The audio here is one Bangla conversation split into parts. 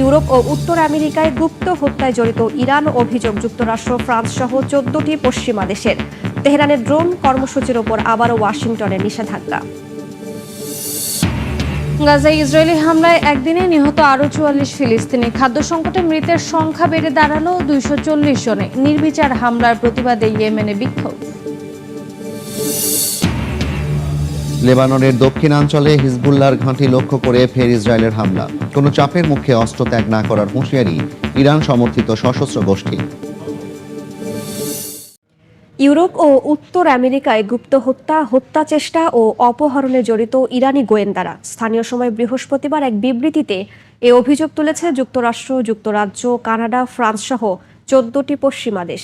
ইউরোপ ও উত্তর আমেরিকায় গুপ্ত হত্যায় জড়িত ইরান অভিযোগ যুক্তরাষ্ট্র, ফ্রান্স সহ চোদ্দটি পশ্চিমা দেশের। তেহরানের ড্রোন কর্মসূচির ওপর আবারও ওয়াশিংটনের নিষেধাজ্ঞা। গাজায় ইসরায়েলি হামলায় একদিনে নিহত আরও চুয়াল্লিশ ফিলিস্তিনি। খাদ্য সংকটে মৃতের সংখ্যা বেড়ে দাঁড়াল দুইশো চল্লিশ জনে। নির্বিচার হামলার প্রতিবাদে ইয়েমেনে বিক্ষোভ। লেবাননের দক্ষিণাঞ্চলে হিজবুল্লাহর ঘাঁটি লক্ষ্য করে ফের ইসরায়েলের হামলা। কোনো চাপের মুখে অস্ত্র ত্যাগ না করার হুঁশিয়ারি ইরান সমর্থিত সশস্ত্র গোষ্ঠী। ইউরোপ ও উত্তর আমেরিকায় গুপ্ত হত্যা হত্যা চেষ্টা ও অপহরণে জড়িত ইরানি গোয়েন্দারা। স্থানীয় সময় বৃহস্পতিবার এক বিবৃতিতে এ অভিযোগ তুলেছে যুক্তরাষ্ট্র, যুক্তরাজ্য, কানাডা, ফ্রান্স সহ চোদ্দটি পশ্চিমা দেশ।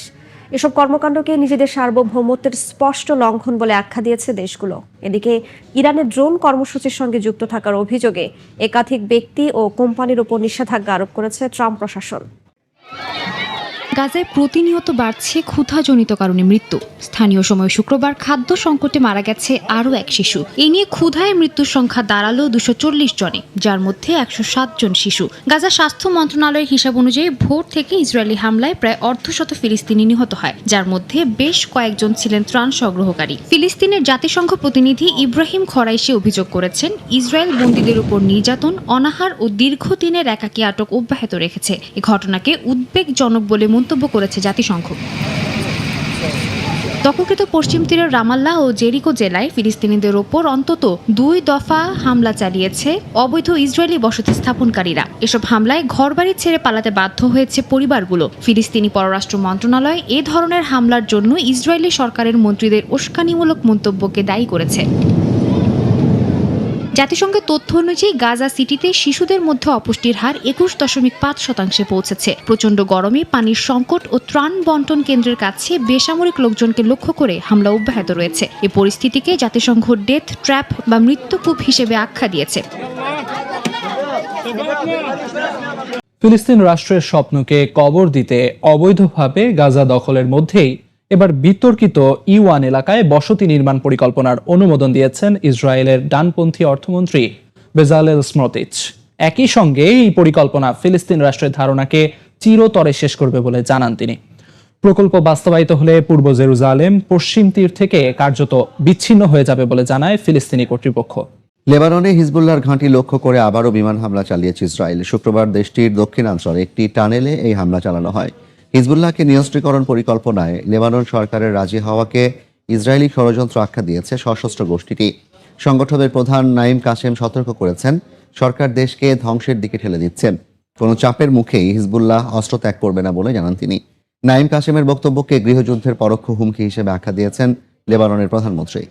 এসব কর্মকাণ্ডকে নিজেদের সার্বভৌমত্বের স্পষ্ট লঙ্ঘন বলে আখ্যা দিয়েছে দেশগুলো। এদিকে ইরানের ড্রোন কর্মসূচির সঙ্গে যুক্ত থাকার অভিযোগে একাধিক ব্যক্তি ও কোম্পানির উপর নিষেধাজ্ঞা আরোপ করেছে ট্রাম্প প্রশাসন। গাজায় প্রতিনিয়ত বাড়ছে ক্ষুধাজনিত কারণে মৃত্যু। স্থানীয় সময় শুক্রবার খাদ্য সংকটে মারা গেছে আরও এক শিশু। এ নিয়ে ক্ষুধায় মৃত্যুর সংখ্যা দাঁড়াল দুশো চল্লিশ জনে, যার মধ্যে একশো সাত জন শিশু। গাজা স্বাস্থ্য মন্ত্রণালয়ের হিসাব অনুযায়ী ভোর থেকে ইসরায়েলি হামলায় প্রায় অর্ধশত ফিলিস্তিনি নিহত হয়, যার মধ্যে বেশ কয়েকজন ছিলেন ত্রাণ সংগ্রহকারী। ফিলিস্তিনের জাতিসংঘ প্রতিনিধি ইব্রাহিম খরাইশি অভিযোগ করেছেন, ইসরায়েল বন্দীদের উপর নির্যাতন, অনাহার ও দীর্ঘদিনের একাকী আটক অব্যাহত রেখেছে। এ ঘটনাকে উদ্বেগজনক বলে মন্তব্য করেছে জাতিসংঘ। দখলকৃত পশ্চিম তীরের রামাল্লাহ ও জেরিকো জেলায় ফিলিস্তিনিদের ওপর অন্তত দুই দফা হামলা চালিয়েছে অবৈধ ইসরায়েলি বসতি স্থাপনকারীরা। এসব হামলায় ঘরবাড়ি ছেড়ে পালাতে বাধ্য হয়েছে পরিবারগুলো। ফিলিস্তিনি পররাষ্ট্র মন্ত্রণালয় এ ধরনের হামলার জন্য ইসরায়েলি সরকারের মন্ত্রীদের উস্কানিমূলক মন্তব্যকে দায়ী করেছে। জাতিসংঘের তথ্য অনুযায়ী গাজা সিটিতে শিশুদের মধ্যে অপুষ্টির হার একুশ দশমিক পাঁচ শতাংশে পৌঁছেছে। প্রচণ্ড গরমে পানির সংকট ও ত্রাণ বন্টন কেন্দ্রের কাছে বেসামরিক লোকজনকে লক্ষ্য করে হামলা অব্যাহত রয়েছে। এ পরিস্থিতিকে জাতিসংঘ ডেথ ট্র্যাপ বা মৃত্যুকূপ হিসেবে আখ্যা দিয়েছে। ফিলিস্তিন রাষ্ট্রের স্বপ্নকে কবর দিতে অবৈধভাবে গাজা দখলের মধ্যেই এবার বিতর্কিত ইওয়ান এলাকায় বসতি নির্মাণ পরিকল্পনার অনুমোদন দিয়েছেন ইসরায়েলের ডানপন্থী অর্থমন্ত্রী বেজালেল স্মৃতিচ। একই সঙ্গে এই পরিকল্পনা ফিলিস্তিন রাষ্ট্রের ধারণাকে চিরতরে শেষ করবে বলে জানান তিনি। প্রকল্প বাস্তবায়িত হলে পূর্ব জেরুজালেম পশ্চিম তীর থেকে কার্যত বিচ্ছিন্ন হয়ে যাবে বলে জানায় ফিলিস্তিনি কর্তৃপক্ষ। লেবাননে হিজবুল্লাহর ঘাঁটি লক্ষ্য করে আবারও বিমান হামলা চালিয়েছে ইসরায়েল। শুক্রবার দেশটির দক্ষিণাঞ্চলে একটি টানেলে এই হামলা চালানো হয়। হিজবুল্লাহকে নিয়ন্ত্রীকরণ পরিকল্পনায় লেবানন সরকারের রাজি হওয়াকে ইসরায়েলি ষড়যন্ত্র আখ্যা দিয়েছে সশস্ত্র গোষ্ঠীটি। সংগঠনের প্রধান নাইম কাসেম সতর্ক করেছেন, সরকার দেশকে ধ্বংসের দিকে ঠেলে দিচ্ছেন। কোনো চাপের মুখেই হিজবুল্লাহ অস্ত্র ত্যাগ করবে না বলে জানান তিনি। নাইম কাসেমের বক্তব্যকে গৃহযুদ্ধের পরোক্ষ হুমকি হিসেবে আখ্যা দিয়েছেন লেবাননের প্রধানমন্ত্রী।